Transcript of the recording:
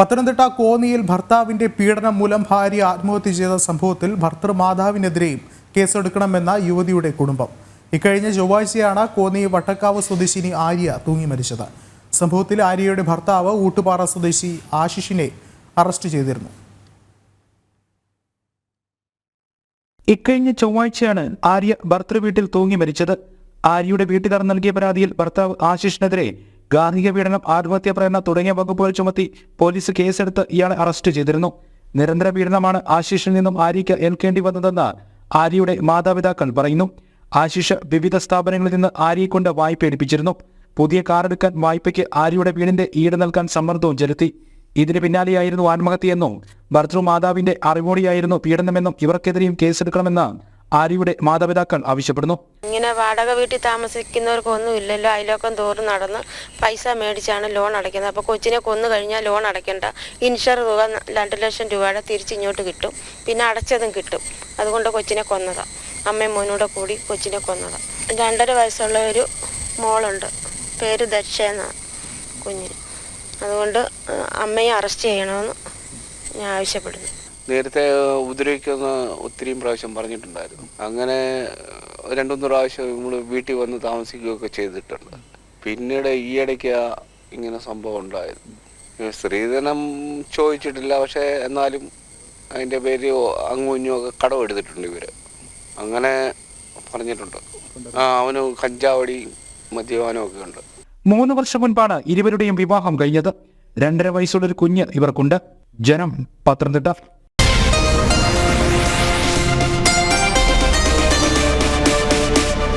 പത്തനംതിട്ട കോന്നിയിൽ ഭർത്താവിന്റെ പീഡനം മൂലം ഭാര്യ ആത്മഹത്യ ചെയ്ത സംഭവത്തിൽ ഭർത്തൃമാതാവിനെതിരെയും കേസെടുക്കണമെന്ന യുവതിയുടെ കുടുംബം. ഇക്കഴിഞ്ഞ ചൊവ്വാഴ്ചയാണ് കോന്നി വട്ടക്കാവ് സ്വദേശിനി ആര്യ തൂങ്ങി മരിച്ചത്. സംഭവത്തിൽ ആര്യയുടെ ഭർത്താവ് ഊട്ടുപാറ സ്വദേശി ആശിഷിനെ അറസ്റ്റ് ചെയ്തിരുന്നു. ഇക്കഴിഞ്ഞ ചൊവ്വാഴ്ചയാണ് ആര്യ ഭർത്തൃ വീട്ടിൽ തൂങ്ങി മരിച്ചത്. ആര്യയുടെ വീട്ടുകാർ നൽകിയ പരാതിയിൽ ഭർത്താവ് ആശിഷിനെതിരെ ഗാർഹിക പീഡനം ആത്മഹത്യാ പ്രേരണ തുടങ്ങിയ വകുപ്പുകൾ ചുമത്തി പോലീസ് കേസെടുത്ത് ഇയാളെ അറസ്റ്റ് ചെയ്തിരുന്നു. നിരന്തര പീഡനമാണ് ആശിഷിൽ നിന്നും ആര്യയ്ക്ക് ഏൽക്കേണ്ടി വന്നതെന്ന് ആര്യയുടെ മാതാപിതാക്കൾ പറയുന്നു. ആശിഷ് വിവിധ സ്ഥാപനങ്ങളിൽ നിന്ന് ആര്യയെ കൊണ്ട് വായ്പ എടുപ്പിച്ചിരുന്നു. പുതിയ കാറെടുക്കാൻ വായ്പയ്ക്ക് ആര്യയുടെ വീടിന്റെ ഈട് നൽകാൻ സമ്മർദ്ദവും ചെലുത്തി. ഇതിന് പിന്നാലെയായിരുന്നു ആത്മഹത്യയെന്നും ഭർത്തൃ മാതാവിന്റെ അറിവോടിയായിരുന്നു പീഡനമെന്നും ഇവർക്കെതിരെയും കേസെടുക്കണമെന്ന് ആര്യയുടെ മാതാപിതാക്കൾ ആവശ്യപ്പെടുന്നു. ഇങ്ങനെ വാടക വീട്ടിൽ താമസിക്കുന്നവർക്കൊന്നും ഇല്ലല്ലോ അയലോക്കം തോറും നടന്ന് പൈസ മേടിച്ചാണ് ലോൺ അടയ്ക്കുന്നത്. അപ്പോൾ കൊച്ചിനെ കൊന്നു കഴിഞ്ഞാൽ ലോൺ അടയ്ക്കേണ്ട. ഇൻഷുർ തുക രണ്ട് ലക്ഷം രൂപയുടെ തിരിച്ചിങ്ങോട്ട് കിട്ടും. പിന്നെ അടച്ചതും കിട്ടും. അതുകൊണ്ട് കൊച്ചിനെ കൊന്നതാ. അമ്മയും മോനൂടെ കൂടി കൊച്ചിനെ കൊന്നതാണ് രണ്ടര വയസ്സുള്ള ഒരു മോളുണ്ട്. പേര് ദക്ഷ എന്നാണ് കുഞ്ഞിന് അതുകൊണ്ട് അമ്മയെ അറസ്റ്റ് ചെയ്യണമെന്ന് ഞാൻ ആവശ്യപ്പെടുന്നു. നേരത്തെ ഉപദ്രവിക്കുന്ന ഒത്തിരിയും പ്രാവശ്യം പറഞ്ഞിട്ടുണ്ടായിരുന്നു. അങ്ങനെ രണ്ടുമൂന്ന് പ്രാവശ്യം നമ്മൾ വീട്ടിൽ വന്ന് താമസിക്കുകയൊക്കെ ചെയ്തിട്ടുണ്ട്. പിന്നീട് ഈ ഇടയ്ക്ക് ഇങ്ങനെ സംഭവം ഉണ്ടായത് ഏ, സ്ത്രീധനം ചോദിച്ചിട്ടില്ല പക്ഷേ എന്നാലും അതിന്റെ പേര് അങ്ങും ഇങ്ങും ഒക്കെ കടമെടുത്തിട്ടുണ്ട് ഇവർ. അങ്ങനെ പറഞ്ഞിട്ടുണ്ട്. ആ അവന് കഞ്ചാവടി മദ്യപാനം ഒക്കെ ഉണ്ട്. മൂന്ന് വർഷം മുൻപാണ് ഇരുവരുടെയും വിവാഹം കഴിഞ്ഞത്. രണ്ടര വയസ്സുള്ള ഒരു കുഞ്ഞ് ഇവർക്കുണ്ട്. ജനം പത്തനംതിട്ട.